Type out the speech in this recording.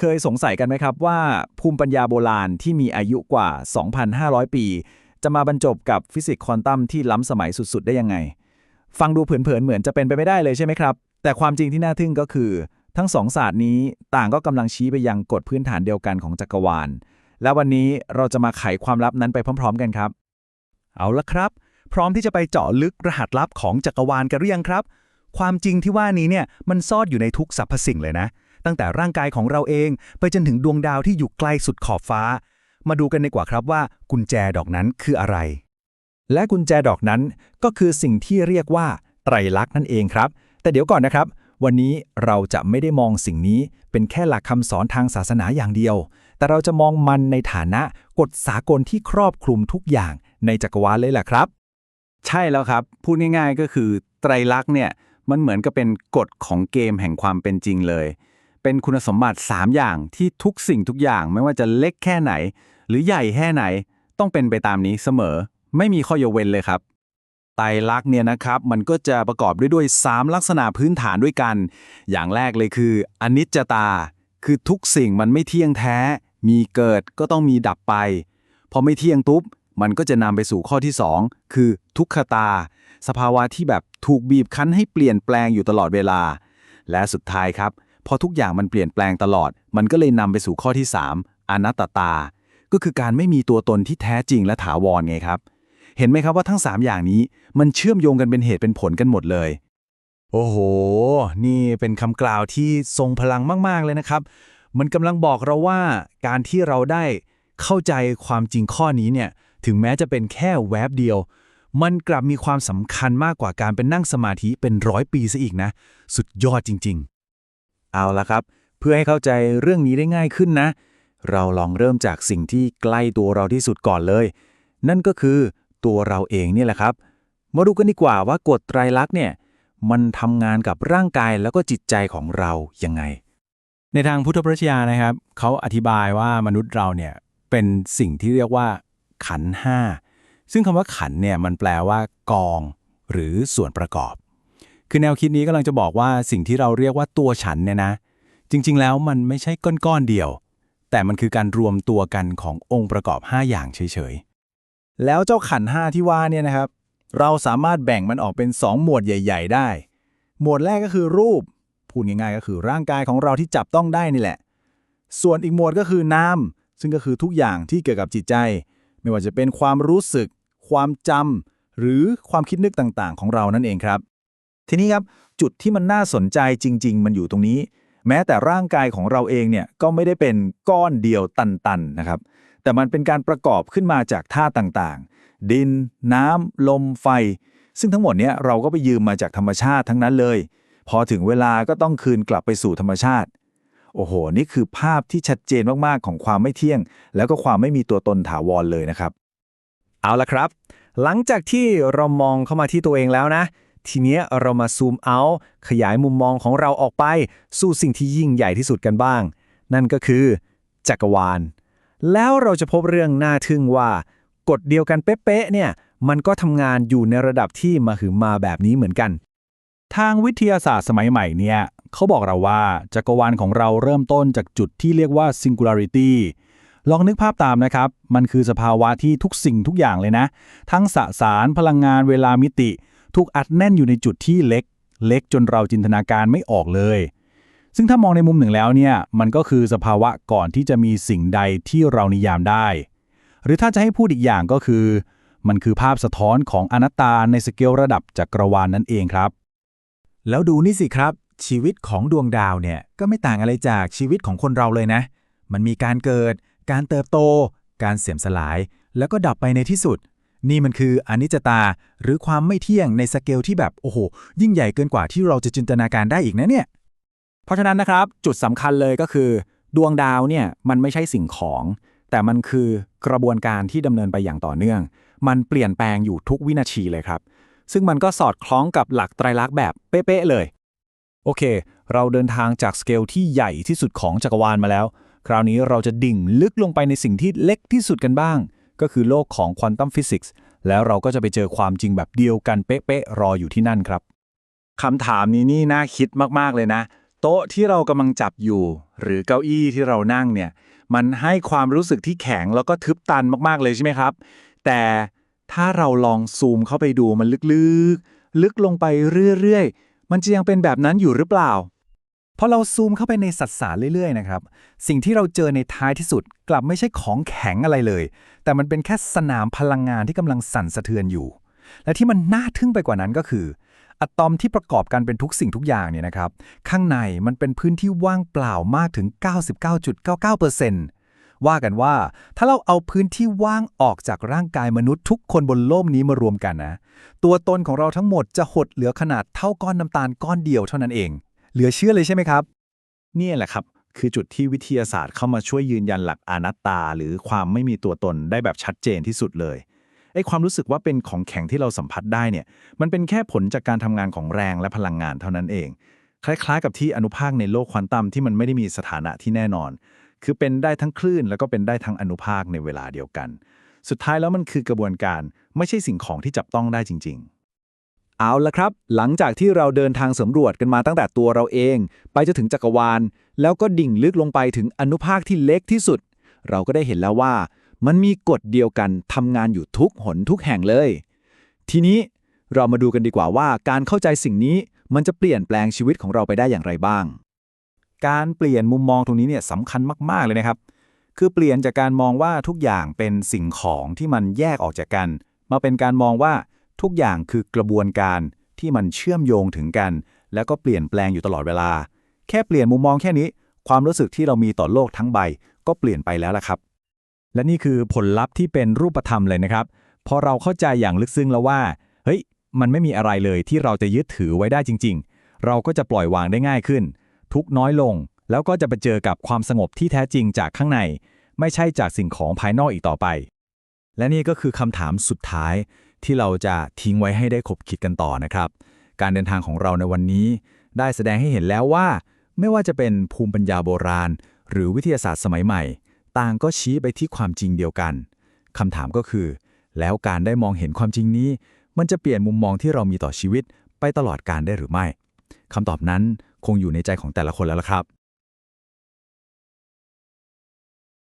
เคยสงสัยกันไหมครับว่าภูมิปัญญาโบราณที่มีอายุกว่า 2,500 ปี จะมาบรรจบกับฟิสิกส์ควอนตัมที่ล้ำสมัยสุด ๆ ได้ยังไง ฟังดูเผินๆ เหมือนจะเป็นไปไม่ได้เลยใช่ไหมครับ แต่ความจริงที่น่าทึ่งก็คือ ทั้งสองศาสตร์นี้ต่างก็กำลังชี้ไปยังกฎพื้นฐานเดียวกันของจักรวาล และวันนี้เราจะมาไขความลับนั้นไปพร้อม ๆ กันครับ เอาละครับ พร้อมที่จะไปเจาะลึกรหัสลับของจักรวาลกันหรือยังครับ ความจริงที่ว่านี้เนี่ยมันซ่อนอยู่ในทุกสรรพสิ่งเลยนะ ตั้งแต่ร่างกายของเราเอง ไปจนถึงดวงดาวที่อยู่ไกลสุดขอบฟ้า มาดูกันดีกว่าครับว่ากุญแจดอกนั้นคืออะไร และกุญแจดอกนั้นก็คือสิ่งที่เรียกว่าไตรลักษณ์นั่นเองครับ แต่เดี๋ยวก่อนนะครับ วันนี้เราจะไม่ได้มองสิ่งนี้เป็นแค่หลักคำสอนทางศาสนาอย่างเดียว แต่เราจะมองมันในฐานะกฎสากลที่ครอบคลุมทุกอย่างในจักรวาลเลยแหละครับ ใช่แล้วครับ พูดง่ายๆก็คือไตรลักษณ์เนี่ยมันเหมือนกับเป็นกฎของเกมแห่งความเป็นจริงเลย เป็นคุณสมบัติ 3 อย่างที่ทุกสิ่งทุกอย่างไม่ว่าจะเล็กแค่ไหน หรือใหญ่แค่ไหน ต้องเป็นไปตามนี้เสมอ ไม่มีข้อยกเว้นเลยครับ ไตรลักษณ์เนี่ยนะครับ มันก็จะประกอบด้วยด้วย 3 ลักษณะพื้นฐานด้วยกัน อย่างแรกเลยคือ อนิจจตา คือทุกสิ่งมันไม่เที่ยงแท้ มีเกิดก็ต้องมีดับไปพอไม่เที่ยงปุ๊บมันก็จะนำไปสู่ข้อที่ 2 คือทุกขตา สภาวะที่แบบถูกบีบคั้นให้เปลี่ยนแปลงอยู่ตลอดเวลา และสุดท้ายครับ พอทุกอย่างมันเปลี่ยนแปลงตลอด มันก็เลยนำไปสู่ข้อที่ 3 อนัตตา ก็คือการไม่มีตัวตนที่แท้จริงและถาวรไงครับ เห็นไหมครับว่าทั้ง 3 อย่างนี้มันเชื่อมโยงกันเป็นเหตุเป็นผลกันหมดเลย โอ้โห นี่เป็นคำกล่าวที่ทรงพลังมาก ๆ เลยนะครับ มันกำลังบอกเราว่าการที่เราได้เข้าใจความจริงข้อนี้เนี่ย ถึงแม้จะเป็นแค่แวบเดียว มันกลับมีความสำคัญมากกว่าการเป็นนั่งสมาธิเป็นร้อยปีซะอีกนะ สุดยอดจริง เอาละครับ เพื่อให้เข้าใจเรื่องนี้ได้ง่ายขึ้นนะ เราลองเริ่มจากสิ่งที่ใกล้ตัวเราที่สุดก่อนเลย นั่นก็คือตัวเราเองเนี่ยแหละครับ มาดูกันดีกว่าว่ากฎไตรลักษณ์เนี่ยมันทำงานกับร่างกายแล้วก็จิตใจของเรายังไง ในทางพุทธปรัชญานะครับเขาอธิบายว่ามนุษย์เราเนี่ยเป็นสิ่งที่เรียกว่า ขันห้าซึ่งคำว่าขันเนี่ยมันแปลว่ากอง หรือส่วนประกอบ คือแนวคิดนี้กำลังจะบอกว่าสิ่งที่เราเรียกว่าตัวฉันเนี่ยนะ จริง ๆ แล้วมันไม่ใช่ก้อนๆเดียว แต่มันคือการรวมตัวกันขององค์ประกอบ 5 อย่างเฉยๆ แล้วเจ้าขันห้าที่ว่าเนี่ยนะครับ เราสามารถแบ่งมันออกเป็น 2 หมวดใหญ่ ๆ ได้ หมวดแรกก็คือรูป พูดง่ายๆ ก็คือร่างกายของเราที่จับต้องได้นี่แหละ ส่วนอีกหมวดก็คือนามซึ่งก็คือทุกอย่างที่เกี่ยวกับจิตใจ ไม่ว่าจะเป็นความรู้สึก ความจำหรือความคิดนึกต่างๆ ของเรานั่นเองครับ ทีนี้ครับจุดที่มันน่าสนใจจริง ๆ มันอยู่ตรงนี้ แม้แต่ร่างกายของเราเองเนี่ยก็ไม่ได้เป็นก้อนเดียวตันๆนะครับ แต่มันเป็นการประกอบขึ้นมาจากธาตุต่างๆ ดิน น้ำลมไฟ ซึ่งทั้งหมดเนี้ยเราก็ไปยืมมาจากธรรมชาติทั้งนั้นเลย พอถึงเวลาก็ต้องคืนกลับไปสู่ธรรมชาติ โอ้โห นี่คือภาพที่ชัดเจนมากๆของความไม่เที่ยง แล้วก็ความไม่มีตัวตนถาวรเลยนะครับ เอาละครับ หลังจากที่เรามองเข้ามาที่ตัวเองแล้วนะ ทีเนี้ยเรามาซูมเอาขยายมุมมองของเราออกไป สู่สิ่งที่ยิ่งใหญ่ที่สุดกันบ้าง นั่นก็คือ จักรวาล แล้วเราจะพบเรื่องน่าทึ่งว่า กฎเดียวกันเป๊ะๆเนี่ย มันก็ทำงานอยู่ในระดับที่มาหือมาแบบนี้เหมือนกัน ทางวิทยาศาสตร์สมัยใหม่เนี่ยเขาบอกเราว่าจักรวาลของเราเริ่มต้นจากจุดที่เรียกว่า singularity ลองนึกภาพตามนะครับ มันคือสภาวะที่ทุกสิ่งทุกอย่างเลยนะ ทั้งสสารพลังงานเวลามิติ ถูกอัดแน่นอยู่ในจุดที่เล็ก เล็กจนเราจินตนาการไม่ออกเลย ซึ่งถ้ามองในมุมหนึ่งแล้วเนี่ย มันก็คือสภาวะก่อนที่จะมีสิ่งใดที่เรานิยามได้ หรือถ้าจะให้พูดอีกอย่างก็คือ มันคือภาพสะท้อนของอนัตตาในสเกลระดับจักรวาลนั่นเองครับ แล้วดูนี่สิครับ ชีวิตของดวงดาวเนี่ยก็ไม่ต่างอะไรจากชีวิตของคนเราเลยนะ มันมีการเกิด การเติบโต การเสื่อมสลาย แล้วก็ดับไปในที่สุด นี่มันคืออนิจจตา หรือความไม่เที่ยงในสเกลที่แบบโอ้โห ยิ่งใหญ่เกินกว่าที่เราจะจินตนาการได้อีกนะเนี่ย เพราะฉะนั้นนะครับจุดสำคัญเลยก็คือ ดวงดาวเนี่ยมันไม่ใช่สิ่งของ แต่มันคือกระบวนการที่ดำเนินไปอย่างต่อเนื่อง มันเปลี่ยนแปลงอยู่ทุกวินาทีเลยครับ ซึ่งมันก็สอดคล้องกับหลักไตรลักษณ์แบบเป๊ะๆเลย โอเค เราเดินทางจากสเกลที่ใหญ่ที่สุดของจักรวาลมาแล้ว คราวนี้เราจะดิ่งลึกลงไปในสิ่งที่เล็กที่สุดกันบ้าง ก็คือโลกของควอนตัมฟิสิกส์แล้วเราก็จะไปเจอความจริงแบบเดียวกันเป๊ะๆรออยู่ที่นั่นครับคำถามนี้นี่น่าคิดมากๆเลยนะ โต๊ะที่เรากำลังจับอยู่ หรือเก้าอี้ที่เรานั่งเนี่ย มันให้ความรู้สึกที่แข็งแล้วก็ทึบตันมากๆเลยใช่ไหมครับ แต่ถ้าเราลองซูมเข้าไปดูมันลึกๆ ลึกลงไปเรื่อยๆ มันจะยังเป็นแบบนั้นอยู่หรือเปล่า พอเราซูมเข้าไปในสัตว์สารเรื่อยๆนะครับ สิ่งที่เราเจอในท้ายที่สุดกลับไม่ใช่ของแข็งอะไรเลย แต่มันเป็นแค่สนามพลังงานที่กำลังสั่นสะเทือนอยู่ และที่มันน่าทึ่งไปกว่านั้นก็คือ อะตอมที่ประกอบกันเป็นทุกสิ่งทุกอย่างเนี่ยนะครับ ข้างในมันเป็นพื้นที่ว่างเปล่ามากถึง 99.99%ว่ากันว่าถ้าเราเอาพื้นที่ว่างออกจากร่างกายมนุษย์ทุกคนบนโลกนี้มารวมกันนะ ตัวตนของเราทั้งหมดจะหดเหลือขนาดเท่าก้อนน้ำตาลก้อนเดียวเท่านั้นเอง เหลือเชื่อเลยใช่ไหมครับ เนี่ยแหละครับ คือจุดที่วิทยาศาสตร์เข้ามาช่วยยืนยันหลักอนัตตา หรือความไม่มีตัวตนได้แบบชัดเจนที่สุดเลยไอ้ความรู้สึกว่าเป็นของแข็งที่เราสัมผัสได้เนี่ย มันเป็นแค่ผลจากการทำงานของแรงและพลังงานเท่านั้นเอง คล้ายๆ กับที่อนุภาคในโลกควอนตัมที่มันไม่ได้มีสถานะที่แน่นอน คือเป็นได้ทั้งคลื่น แล้วก็เป็นได้ทั้งอนุภาคในเวลาเดียวกัน สุดท้ายแล้วมันคือกระบวนการ ไม่ใช่สิ่งของที่จับต้องได้จริง ๆ เอาละครับ หลังจากที่เราเดินทางสำรวจกันมาตั้งแต่ตัวเราเอง ไปจนถึงจักรวาล แล้วก็ดิ่งลึกลงไปถึงอนุภาคที่เล็กที่สุด เราก็ได้เห็นแล้วว่า มันมีกฎเดียวกันทำงานอยู่ทุกหนทุกแห่งเลย ทีนี้เรามาดูกันดีกว่าว่า การเข้าใจสิ่งนี้มันจะเปลี่ยนแปลงชีวิตของเราไปได้อย่างไรบ้าง การเปลี่ยนมุมมองตรงนี้เนี่ยสำคัญมาก ๆ เลยนะครับ คือเปลี่ยนจากการมองว่าทุกอย่างเป็นสิ่งของที่มันแยกออกจากกัน มาเป็นการมองว่า ทุกอย่างคือกระบวนการที่มันเชื่อมโยงถึงกัน แล้วก็เปลี่ยนแปลงอยู่ตลอดเวลา แค่เปลี่ยนมุมมองแค่นี้ ความรู้สึกที่เรามีต่อโลกทั้งใบ ก็เปลี่ยนไปแล้วล่ะครับ และนี่คือผลลัพธ์ที่เป็นรูปธรรมเลยนะครับพอเราเข้าใจอย่างลึกซึ้งแล้วว่า เฮ้ย มันไม่มีอะไรเลยที่เราจะยึดถือไว้ได้จริง ๆ เราก็จะปล่อยวางได้ง่ายขึ้น ทุกน้อยลง แล้วก็จะไปเจอกับความสงบที่แท้จริงจากข้างใน ไม่ใช่จากสิ่งของภายนอกอีกต่อไป และนี่ก็คือคำถามสุดท้าย ที่เราจะทิ้งไว้ให้ได้คบคิดกันต่อนะครับ การเดินทางของเราในวันนี้ ได้แสดงให้เห็นแล้วว่า ไม่ว่าจะเป็นภูมิปัญญาโบราณ หรือวิทยาศาสตร์สมัยใหม่ ต่างก็ชี้ไปที่ความจริงเดียวกันคำถามก็คือ แล้วการได้มองเห็นความจริงนี้ มันจะเปลี่ยนมุมมองที่เรามีต่อชีวิตไปตลอดการได้หรือไม่คำตอบนั้นคงอยู่ในใจของแต่ละคนแล้วล่ะครับ